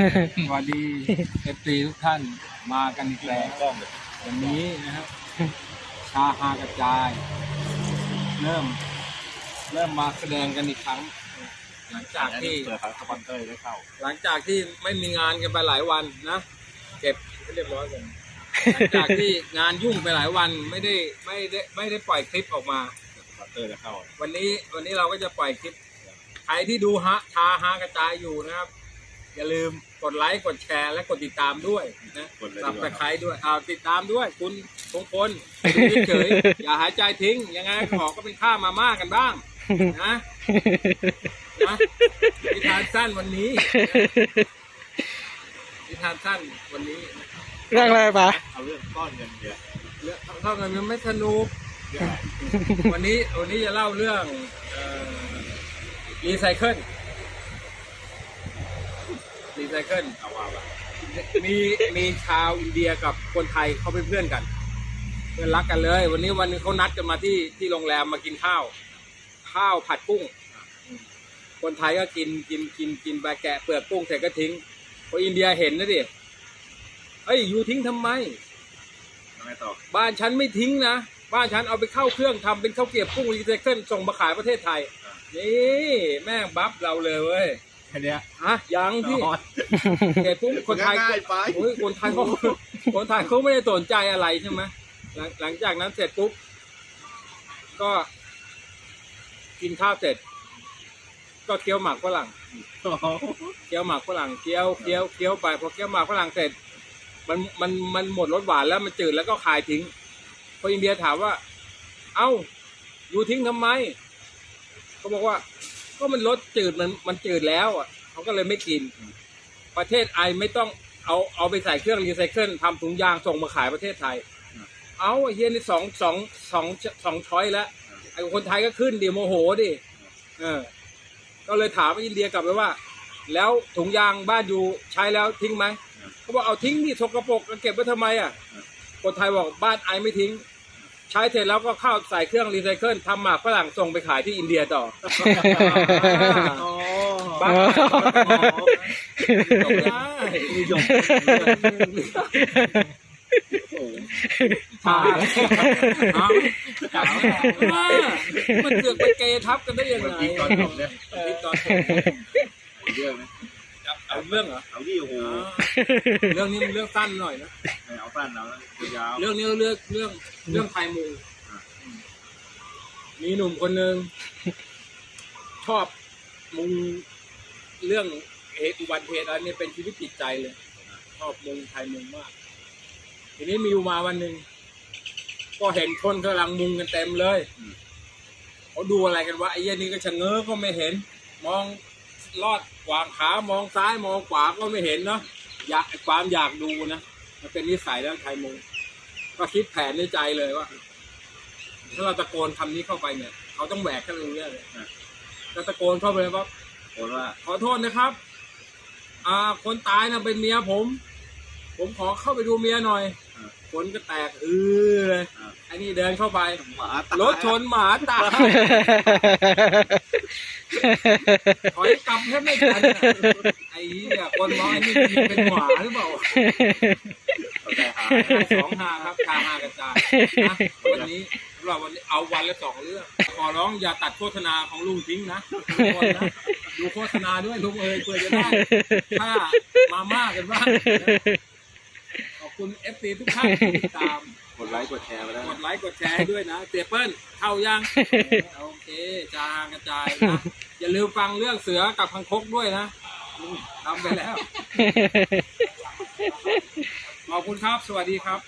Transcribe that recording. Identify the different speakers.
Speaker 1: สวัสดีเอฟซีทุกท่านมากันอีกแล้ววันนี้นะครับ ชาฮากระจาย เริ่ม เริ่มมาแสดงกันอีกครั้ง หลังจากที่
Speaker 2: เปิดครับสปอนเซอร์ได้เข้า
Speaker 1: หลังจากที่ไม่มีงานกันไปหลายวันนะเก็บให้เรียบร้อยกันหลังจากที่งานยุ่งไปหลายวันไม่ได้ไม่ได้ไม่ได้ปล่อยคลิปออกมา
Speaker 2: สปอนเซอร์ได้เข้า
Speaker 1: วันนี้วันนี้เราก็จะปล่อยคลิปใครที่ดูฮะชาฮากระจายอยู่นะครับ อย่าลืมกดไลค์กดแชร์และกดติดตามด้วยนะ
Speaker 2: กดเลย
Speaker 1: สับ
Speaker 2: ดีก
Speaker 1: ตะ
Speaker 2: ว่า
Speaker 1: ไคร้ด้วยเอาติดตามด้วย คุณมงคลดูเฉยๆอย่าหายใจทิ้ง ยังไงขอก็เป็นข้าวมาม่ากันบ้างนะนะนิทานสั้นวันนี้นิทานสั้นวันนี้
Speaker 3: เรื่องอะไรปะ
Speaker 2: เอาเรื่องก้อนเงินเดือน
Speaker 1: เรื่องเท่ากันมันไม่สนุก
Speaker 2: เรื่องอะไร
Speaker 1: วันนี้วันนี้จะเล่าเรื่องรีไซเคิลรี ไซเคิล
Speaker 2: เอาว่าแบบ
Speaker 1: มีมีชาวอินเดียกับคนไทยเขาเป็นเพื่อนกันเพื่อนรักกันเลย วันนี้วันนึงเขานัดกันมาที่ที่โรงแรมมากินข้าว ข้าวผัดกุ้ง คนไทยก็กินกินกินกินไปแกะเปลือกกุ้งเสร็จก็ทิ้งคนอินเดียเห็นนะดิเอ้ยอยู่ทิ้งทำไม
Speaker 2: ทำไมต่อ
Speaker 1: บ้านฉันไม่ทิ้งนะบ้านฉันเอาไปเข้าเครื่องทำเป็นข้าวเกรียบกุ้งรีไซเคิลส่งมาขายประเทศไทยนี่แม่งบัฟเราเลยเว้ย
Speaker 2: แค่เนี้ย
Speaker 1: ฮะยังพี่
Speaker 2: อ๋อ
Speaker 1: เสร็จปุ๊บคนไทย
Speaker 2: ง่ายไป
Speaker 1: โอ้ยคนไทยเขาคนไทยเขาไม่ได้สนใจอะไรใช่ไหมหลังหลังจากนั้นเสร็จปุ๊บก็ กินข้าวเสร็จ ก็เคี้ยวหมากฝรั่งเคี้ยวหมากฝรั่งเคี้ยวเคี้ยวเคี้ยวไปพอเคี้ยวหมากฝรั่งเสร็จ มันมันมันหมดรสหวานแล้วมันจืดแล้วก็คายทิ้งพออินเดียถามว่า เอ้าอยู่ทิ้งทำไมเขาบอกว่า ก็มันรสจืดมันมันจืดแล้วอะเขาก็เลยไม่กิน ประเทศไอไม่ต้องเอาเอาไปใส่เครื่องรีไซเคิลทำถุงยางส่งมาขายประเทศไทย เอาไอ้เฮียนี่สองสองสองสองช้อยแล้วไอ้คนไทยก็ขึ้นดิโมโหดิเออ ก็เลยถามอินเดียกลับไปว่า แล้วถุงยางบ้านอยู่ใช้แล้วทิ้งไหมเขาบอกเอาทิ้งดิสกปรกเก็บไว้ทำไมอะคนไทยบอกบ้านไอไม่ทิ้ง ใช้เสร็จแล้วก็เข้าใส่เครื่องรีไซเคิลทำหมากฝรั่งส่งไปขายที่อินเดียต่อ
Speaker 2: อ๋อ
Speaker 1: บ้าจบได้
Speaker 2: มีจบโอ้โห
Speaker 1: ถามเอาถามว่ามันเสือกไปเกทับกันได้ยัง
Speaker 2: มัน
Speaker 1: ไง
Speaker 2: พีก่อนจบเนี่ย
Speaker 1: พีตอนจบ
Speaker 2: เรื่องนะ
Speaker 1: เอาเรื่องเหรอ
Speaker 2: เอาดิโอ้โห
Speaker 1: เรื่องนี้มันเรื่องสั้นหน่อยนะ
Speaker 2: ปั้นเอายาว
Speaker 1: เรื่องนี้เรื่องเรื่องเรื่องไทยมูมีหนุ่มคนหนึ่งชอบมุงเรื่องเหตุอุบัติเหตุอะไรเนี่ยเป็นชีวิตจิตใจเลย ชอบมุงไทยมุงมาก ทีนี้มีอยู่มาวันหนึ่งก็เห็นคนกำลังมุงกันเต็มเลยเขาดูอะไรกันวะไอ้เหี้ยนี่ก็ชะเง้อก็ไม่เห็น มองลอดขวางขามองซ้ายมองขวาก็ไม่เห็นเนาะอยากความอยากดูนะ มันเป็นนิสัยแล้วไทยมุงก็คิดแผนในใจเลยว่า ถ้าเราตะโกนคำนี้เข้าไปเนี่ย เขาต้องแหวกกันรู้เรื่องเลยก็ตะโกนเข้าไปเลยว่า
Speaker 2: ๆคนว่า
Speaker 1: ขอโทษนะครับ อ่า คนตายนะเป็นเมียผม ผมขอเข้าไปดูเมียหน่อย คนก็แตกอือเลยไอ้นี่เดินเข้าไป
Speaker 2: หมาตาย
Speaker 1: รถชนหมาตายถอยกลับแทบไม่ทันอะไอ้เหี้ยคนร้อยนี่เป็นหมาหรือเปล่า
Speaker 2: เอาแต่หา
Speaker 1: สองหาครับชาหากระจายนะวันนี้สำหรับวันนี้เอาวันละสองเรื่องขอร้องอย่าตัดโฆษณาของลุงทิ้งนะทุกคนนะดูโฆษณาด้วยลุงเอ๋ยเพื่อจะได้ค่ามาม่ากันบ้างนะขอบ คุณเอฟซีทุกท่านที่ติดตาม
Speaker 2: กดไลค์กดแชร์ไปแล้ว
Speaker 1: กดไลค์กดแชร์ให้ด้วยนะเสียเปิ้ลเข้ายัง โอเคจางกระจายนะอย่าลืมฟังเรื่องเสือกับพังคกด้วยนะทำไปแล้ว ขอบคุณครับ สวัสดีครับ